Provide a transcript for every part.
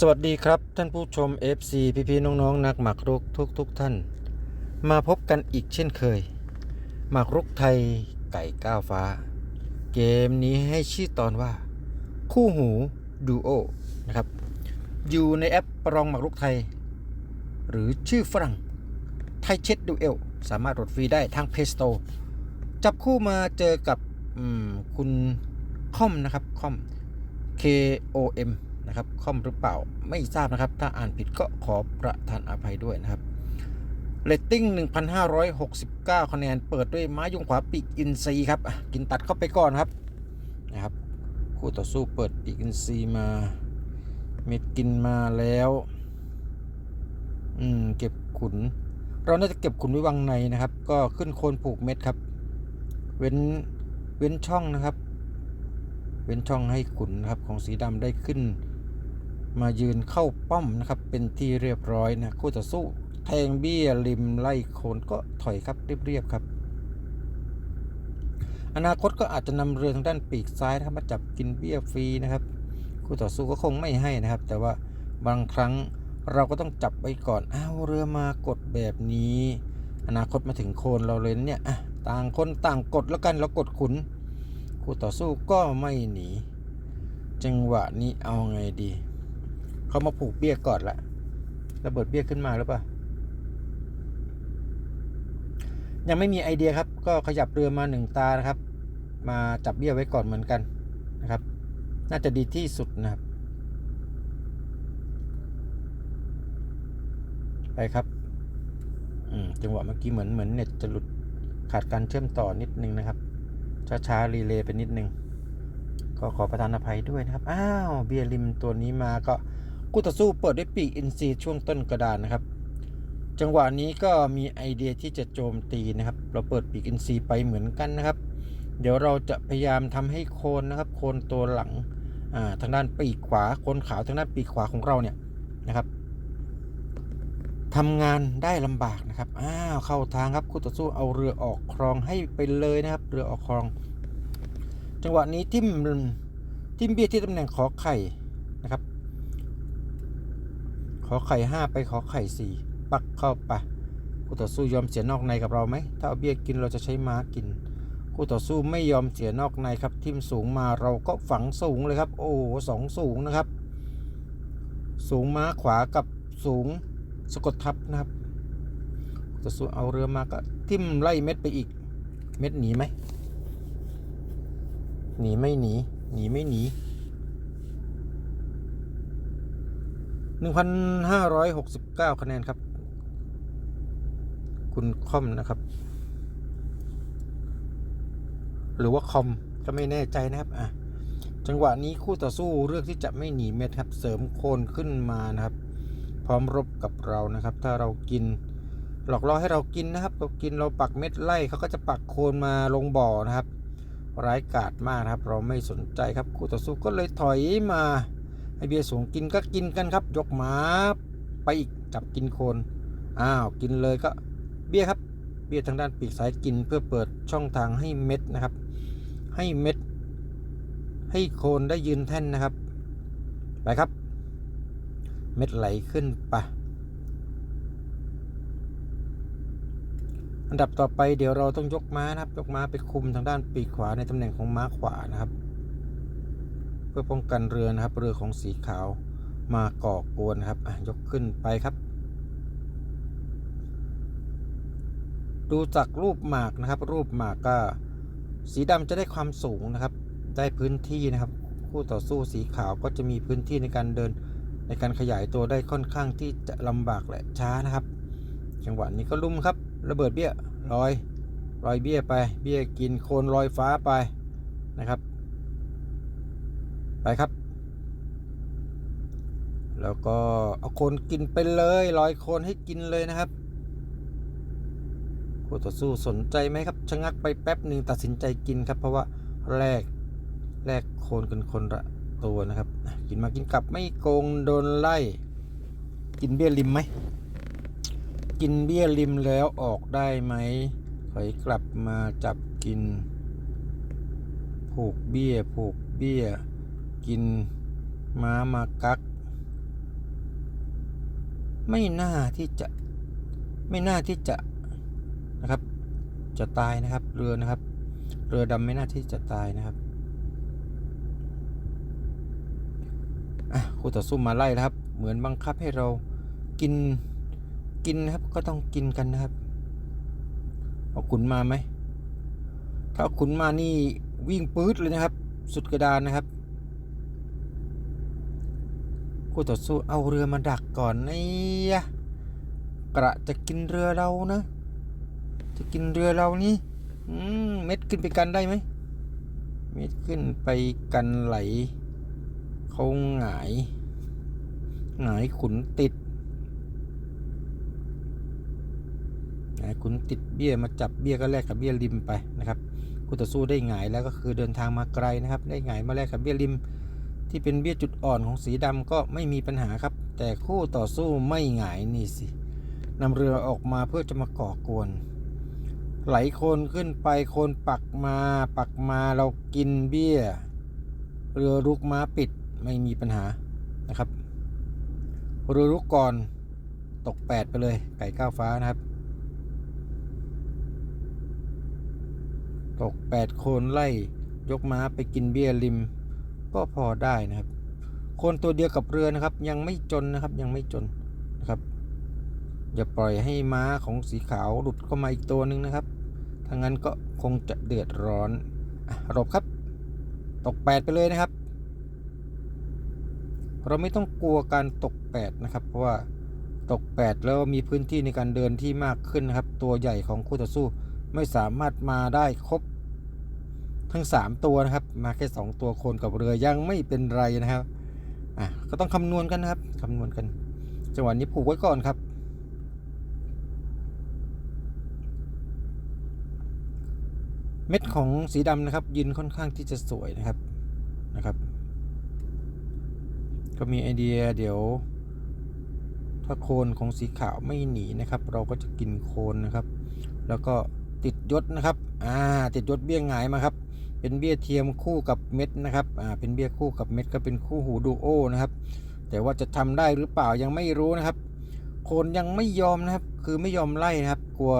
สวัสดีครับท่านผู้ชม FC พี่พี่ๆน้องๆนักหมากรุกทุกทุกๆท่าน มาพบกันอีกเช่นเคย หมากรุกไทยไก่ก้าวฟ้า เกมนี้ให้ชื่อตอนว่า คู่หูดูโอนะครับ อยู่ในแอปประลองหมากรุกไทย หรือชื่อฝรั่งไทยเช็ดดูเอลสามารถโหลดฟรีได้ทาง Play Store จับคู่มาเจอกับคุณคอมนะครับคอม K O M นะครับคอมหรือเปล่าไม่ทราบนะครับ ถ้าอ่านผิดก็ขอประทานอภัยด้วยนะครับเรตติ้ง 1,569 คะแนน เปิดด้วยไม้ยุงขวาปีกอินซีครับ กินตัดเข้าไปก่อนครับนะครับ คู่ต่อสู้เปิดปีกอินซีมาเม็ดกินมาแล้ว อืม เก็บขุน เราน่าจะเก็บขุนไว้วังในนะครับ ก็ขึ้นโคนผูกเม็ดครับ เว้น เว้นช่องนะครับ เว้นช่องให้ขุนนะครับของสีดำได้ขึ้น มายืนเข้าป้อมนะครับ เป็นที่เรียบร้อยนะคู่ต่อสู้แทงเบี้ยริมไล่โคนก็ถอยครับเรียบๆครับ อนาคตก็อาจจะนำเรือทางด้านปีกซ้ายนะครับมาจับกินเบี้ยฟรีนะครับ คู่ต่อสู้ก็คงไม่ให้นะครับ แต่ว่าบางครั้งเราก็ต้องจับไว้ก่อนอ้าวเรือมากดแบบนี้ อนาคตมาถึงโคนเราเลยนเนี่ยอะต่างคนต่างกดแล้วกันเรากดขุน คู่ต่อสู้ก็ไม่หนี จังหวะนี้เอาไงดี เขามาผูกเบี้ยก่อนละระเบิดเบี้ยขึ้นมาหรือเปล่ายังไม่มีไอเดียครับ ก็ขยับเรือมาหนึ่งตานะครับ มาจับเบี้ยไว้ก่อนเหมือนกันนะครับ น่าจะดีที่สุดนะครับ ไปครับอืมจังหวะเมื่อกี้เหมือนเหมือนเน็ตจะหลุดขาดการเชื่อมต่อนิดนึงนะครับ ช้าๆรีเลย์ไปนิดนึง ก็ขอประทานอภัยด้วยนะครับ อ้าว เบียริมตัวนี้มาก็ กู้ต่อสู้เปิดด้วยปีกอินซีช่วงต้นกระดานนะครับ จังหวะนี้ก็มีไอเดียที่จะโจมตีนะครับ เราเปิดปีกอินซีไปเหมือนกันนะครับ เดี๋ยวเราจะพยายามทำให้โคนนะครับ โคนตัวหลังาทางด้านปีกขวาโคนขาวทางด้านปีกขวาของเราเนี่ยนะครับทำงานได้ลำบากนะครับ อ้าว เข้าทางครับคู่ต่อสู้เอาเรือออกคลองให้ไปเลยนะครับ เรือออกคลอง จังหวะนี้ทิมทิมเบียที่ตำแหน่งขอไข่นะครับ ขอไข่ห้าไปขอไข่สี่ปักเข้าไปคู่ต่อสู้ยอมเสียนอกในกับเราไหม ถ้าเอาเบี้ยกินเราจะใช้ม้ากิน คู่ต่อสู้ไม่ยอมเสียนอกในครับ ทิมสูงมาเราก็ฝังสูงเลยครับ โอ้สองสูงนะครับ สูงม้าขวากับสูงสะกดทับนะครับคู่ต่อสู้เอาเรือมาก็ทิมไล่เม็ดไปอีก เม็ดหนีไหม หนีไม่หนี หนีไม่หนี 1,569 คะแนนครับ คุณคอมนะครับ หรือว่าคอมก็ไม่แน่ใจนะครับอะจังหวะนี้คู่ต่อสู้เลือกที่จะไม่หนีเม็ดครับ เสริมโคนขึ้นมานะครับ พร้อมรบกับเรานะครับ ถ้าเรากิน หลอกล่อให้เรากินนะครับเรากินเราปักเม็ดไล่เขาก็จะปักโคนมาลงบ่อนะครับ ร้ายกาจมากนะครับ เราไม่สนใจครับคู่ต่อสู้ก็เลยถอยมา ไอเบียร์สูงกินก็กินกันครับ ยกหมาไปอีกจับกินโคนอ้าวกินเลยก็เบี้ยครับ เบี้ยทางด้านปีกซ้ายกินเพื่อเปิดช่องทางให้เม็ดนะครับ ให้เม็ด ให้โคนได้ยืนแท่นนะครับ ไปครับ เม็ดไหลขึ้นไปอันดับต่อไปเดี๋ยวเราต้องยกม้านะครับ ยกม้าไปคุมทางด้านปีกขวาในตำแหน่งของม้าขวานะครับ พื่อป้องกันเรือนะครับ เรือของสีขาวมาก่อกวนครับยกขึ้นไปครับ ดูจากรูปหมากนะครับ รูปหมากก็สีดำจะได้ความสูงนะครับ ได้พื้นที่นะครับ คู่ต่อสู้สีขาวก็จะมีพื้นที่ในการเดินในการขยายตัวได้ค่อนข้างที่จะลำบากและช้านะครับ จังหวะนี้ก็ลุ่มครับ ระเบิดเบี้ยลอยลอยเบี้ยไป เบี้ยกินโคนลอยฟ้าไปนะครับ ไปครับ แล้วก็เอาโคนกินไปเลยลอยโคนให้กินเลยนะครับคู่ต่อสู้สนใจไหมครับชะงักไปแป๊บหนึ่งตัดสินใจกินครับ เพราะว่าแรกแรกโคนกันคนละตัวนะครับ กินมากินกลับไม่โกงโดนไล่ กินเบี้ยริมไหมกินเบี้ยริมแล้วออกได้ไหมถอยกลับมาจับกิน ผูกเบี้ยผูกเบี้ย กิน ม้ามากัก ไม่น่าที่จะไม่น่าที่จะนะครับ จะตายนะครับ เรือนะครับ เรือดำไม่น่าที่จะตายนะครับอะคู่ต่อสู้มาไล่แล้วครับ เหมือนบังคับให้เรากินกินนะครับก็ต้องกินกันนะครับ เอาขุนมาไหม ถ้าขุนมานี่วิ่งปื๊ดเลยนะครับ สุดกระดานนะครับ คู่ต่อสู้เอาเรือมาดักก่อนนี่ยกระจะกินเรือเรานะ จะกินเรือเรานี่อืมเม็ดขึ้นไปกันได้ไหมเม็ดขึ้นไปกันไหลเขาหงายหงายขุนติดหงายขุนติดเบี้ยมาจับเบี้ยก็แลกกับเบี้ยริมไปนะครับคู่ต่อสู้ได้หงายแล้วก็คือเดินทางมาไกลนะครับ ได้หงายมาแลกกับเบี้ยริม ที่เป็นเบี้ยจุดอ่อนของสีดำก็ไม่มีปัญหาครับ แต่คู่ต่อสู้ไม่หงายนี่สินำเรือออกมาเพื่อจะมาก่อกวน ไหลโคนขึ้นไปโคนปักมาปักมาเรากินเบี้ย เรือรุกม้าปิดไม่มีปัญหานะครับ เรือรุกก่อนตก 8 ไปเลย ไก่ก้าวฟ้านะครับ ตก 8 โคนไล่ยกม้าไปกินเบี้ยริม ก็พอได้นะครับ คนตัวเดียวกับเรือนะครับ ยังไม่จนนะครับยังไม่จนนะครับ อย่าปล่อยให้ม้าของสีขาวหลุดเข้ามาอีกตัวหนึ่งนะครับถ้างั้นก็คงจะเดือดร้อนอะหลบครับ ตก 8 ไปเลยนะครับ เราไม่ต้องกลัวการตก 8 นะครับ เพราะว่าตก 8 แล้วมีพื้นที่ในการเดินที่มากขึ้นนะครับ ตัวใหญ่ของคู่ต่อสู้ไม่สามารถมาได้ครบ ทั้ง 3 ตัวนะครับ มาแค่ 2 ตัวโคนกับเรือยังไม่เป็นไรนะครับอะก็ต้องคำนวณกันนะครับคำนวณกัน จังหวะนี้ผูกไว้ก่อนครับเม็ดของสีดำนะครับยืนค่อนข้างที่จะสวยนะครับนะครับ ก็มีไอเดียเดี๋ยว ถ้าโคนของสีขาวไม่หนีนะครับ เราก็จะกินโคนนะครับ แล้วก็ติดยศนะครับอ่าติดยศเบี้ยงหงายมาครับ เป็นเบี้ยเทียมคู่กับเม็ดนะครับอ่าเป็นเบี้ยคู่กับเม็ดก็เป็นคู่หูดูโอนะครับ แต่ว่าจะทำได้หรือเปล่ายังไม่รู้นะครับโคนยังไม่ยอมนะครับ คือไม่ยอมไล่นะครับ กลัว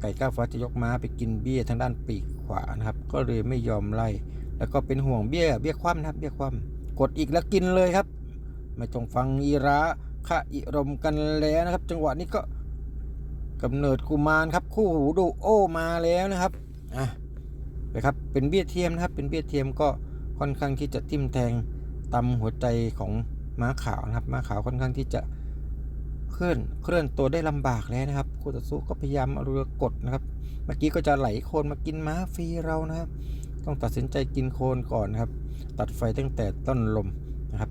ไก่ก้าวฟ้าจะยกม้าไปกินเบี้ยทางด้านปีกขวานะครับ ก็เลยไม่ยอมไล่ แล้วก็เป็นห่วงเบี้ยเบี้ยคว่ำนะครับ เบี้ยคว่ำกดอีกแล้วกินเลยครับไม่ต้องฟังอีระขะอิรมกันแล้วนะครับ จังหวะนี้ก็กำเนิดกุมารครับ คู่หูดูโอมาแล้วนะครับอะ ไปครับ เป็นเบี้ยเทียมนะครับ เป็นเบี้ยเทียมก็ค่อนข้างที่จะทิ่มแทงตำหัวใจของม้าขาวนะครับ ม้าขาวค่อนข้างที่จะเคลื่อนเคลื่อนตัวได้ลำบากแล้วนะครับคู่ต่อสู้ก็พยายามเอาเรือกดนะครับ เมื่อกี้ก็จะไหลโคนมากินม้าฟรีเรานะครับ ต้องตัดสินใจกินโคนก่อนนะครับ ตัดไฟตั้งแต่ต้นลมนะครับ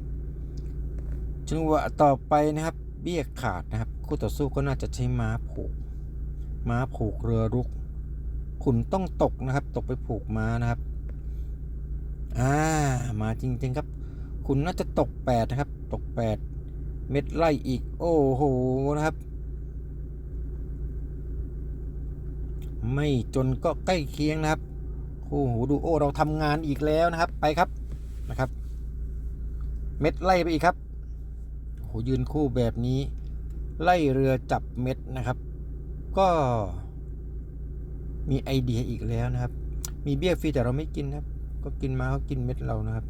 จังหวะต่อไปนะครับ เบี้ยขาดนะครับ คู่ต่อสู้ก็น่าจะใช้ม้าผูก ม้าผูกเรือรุก ขุนต้องตกนะครับ ตกไปผูกม้านะครับ อ่า มาจริง ๆ ครับ ขุนน่าจะตกแปดนะครับ ตกแปดเม็ดไล่อีก โอ้โหนะครับ ไม่จนก็ใกล้เคียงนะครับคู่หูดูโอเราทำงานอีกแล้วนะครับ ไปครับนะครับ เม็ดไล่ไปอีกครับโอ้โหยืนคู่แบบนี้ ไล่เรือจับเม็ดนะครับ ก็ มีไอเดียอีกแล้วนะครับ มีเบี้ยฟรีแต่เราไม่กินนะครับ ก็กินมาเขากินเม็ดเรานะครับ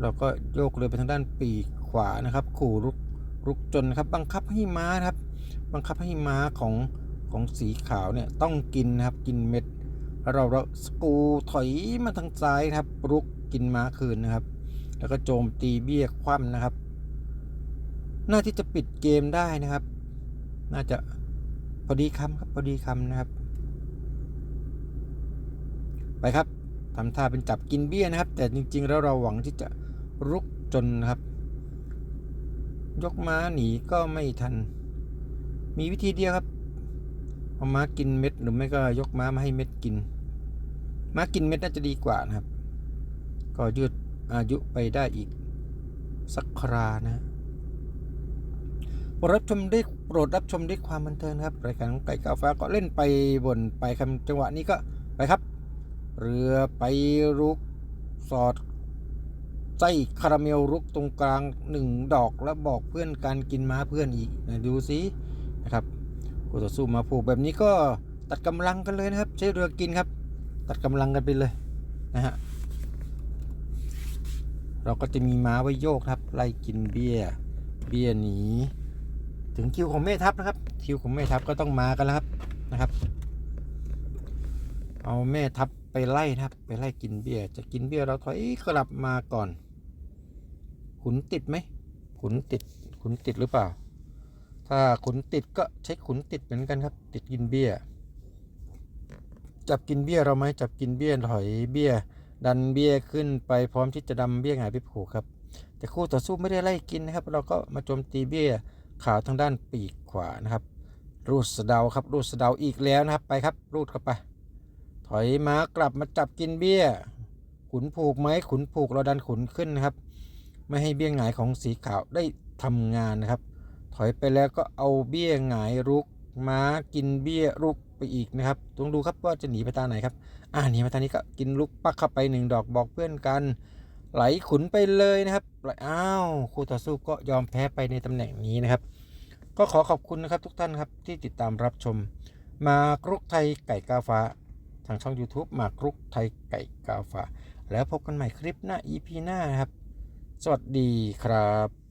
เราก็โยกเรือไปทางด้านปีกขวานะครับ ขู่รุกรุกจนนะครับ บังคับให้ม้าครับ บังคับให้ม้าของของสีขาวเนี่ยต้องกินนะครับกินเม็ดแล้วเราเราสกูถอยมาทางซ้ายครับรุกกินม้าคืนนะครับ แล้วก็โจมตีเบี้ยคว่ำนะครับ น่าที่จะปิดเกมได้นะครับ น่าจะพอดีคำครับพอดีคำนะครับ ไปครับทำท่าเป็นจับกินเบี้ยนะครับ แต่จริง ๆ แล้วเราหวังที่จะรุกจนนะครับ ยกม้าหนีก็ไม่ทัน มีวิธีเดียวครับเอาม้ากินเม็ดหรือไม่ก็ยกม้ามาให้เม็ดกิน ม้ากินเม็ดน่าจะดีกว่านะครับ ก็ยืดอายุไปได้อีก สักครานะรับชมได้โปรดรับชมด้วยความบันเทิงครับรายการของไก่กาฟ้าก็เล่นไปบนไปคำจังหวะนี้ก็ไปครับ เรือไปรุกสอดไส้คาราเมลรุกตรงกลางหนึ่งดอกแล้วบอกเพื่อนการกินม้าเพื่อนอีกนะดูสินะครับคู่ต่อสู้มาผูกแบบนี้ก็ตัดกำลังกันเลยนะครับ ใช้เรือกินครับ ตัดกำลังกันไปเลยนะฮะเราก็จะมีม้าไว้โยกครับ ไล่กินเบี้ย เบี้ยหนีถึงคิวของแม่ทัพนะครับ คิวของแม่ทัพก็ต้องมากันแล้วครับนะครับ เอาแม่ทัพ ไปไล่นะครับ ไปไล่กินเบี้ยจะกินเบี้ยเราถอยกลับมาก่อน ขุนติดไหมขุนติดขุนติดหรือเปล่า ถ้าขุนติดก็ใช้ขุนติดเหมือนกันครับ ติดกินเบี้ยจับกินเบี้ยเราไหมจับกินเบี้ยถอยเบี้ยดันเบี้ยขึ้นไปพร้อมที่จะดำเบี้ยหงายไปผูกครับ แต่คู่ต่อสู้ไม่ได้ไล่กินนะครับ เราก็มาโจมตีเบี้ยขาวทางด้านปีกขวานะครับ รูดสะเดาครับรูดสะเดาอีกแล้วนะครับไปครับรูดเข้าไป อยม้ากลับมาจับกินเบี้ย ขุนผูกไหมขุนผูกเราดันขุนขึ้นนะครับ ไม่ให้เบี้ยหงายของสีขาวได้ทำงานนะครับ ถอยไปแล้วก็เอาเบี้ยหงายรุกม้ากินเบี้ยรุกไปอีกนะครับต้องดูครับว่าจะหนีไปทางไหนครับ อ่าหนีไปทางนี้ก็กินลุกปักเข้าไปหนึ่งดอกบอกเพื่อนกัน ไหลขุนไปเลยนะครับไหลอ้าวคู่ต่อสู้ก็ยอมแพ้ไปในตำแหน่งนี้นะครับ ก็ขอขอบคุณนะครับทุกท่านครับที่ติดตามรับชม มากรุกไทยไก่กาฟ้า ทางช่อง YouTube หมากรุกไทยไก่กาฟาแล้วพบกันใหม่คลิปหน้า EP หน้านะครับ สวัสดีครับ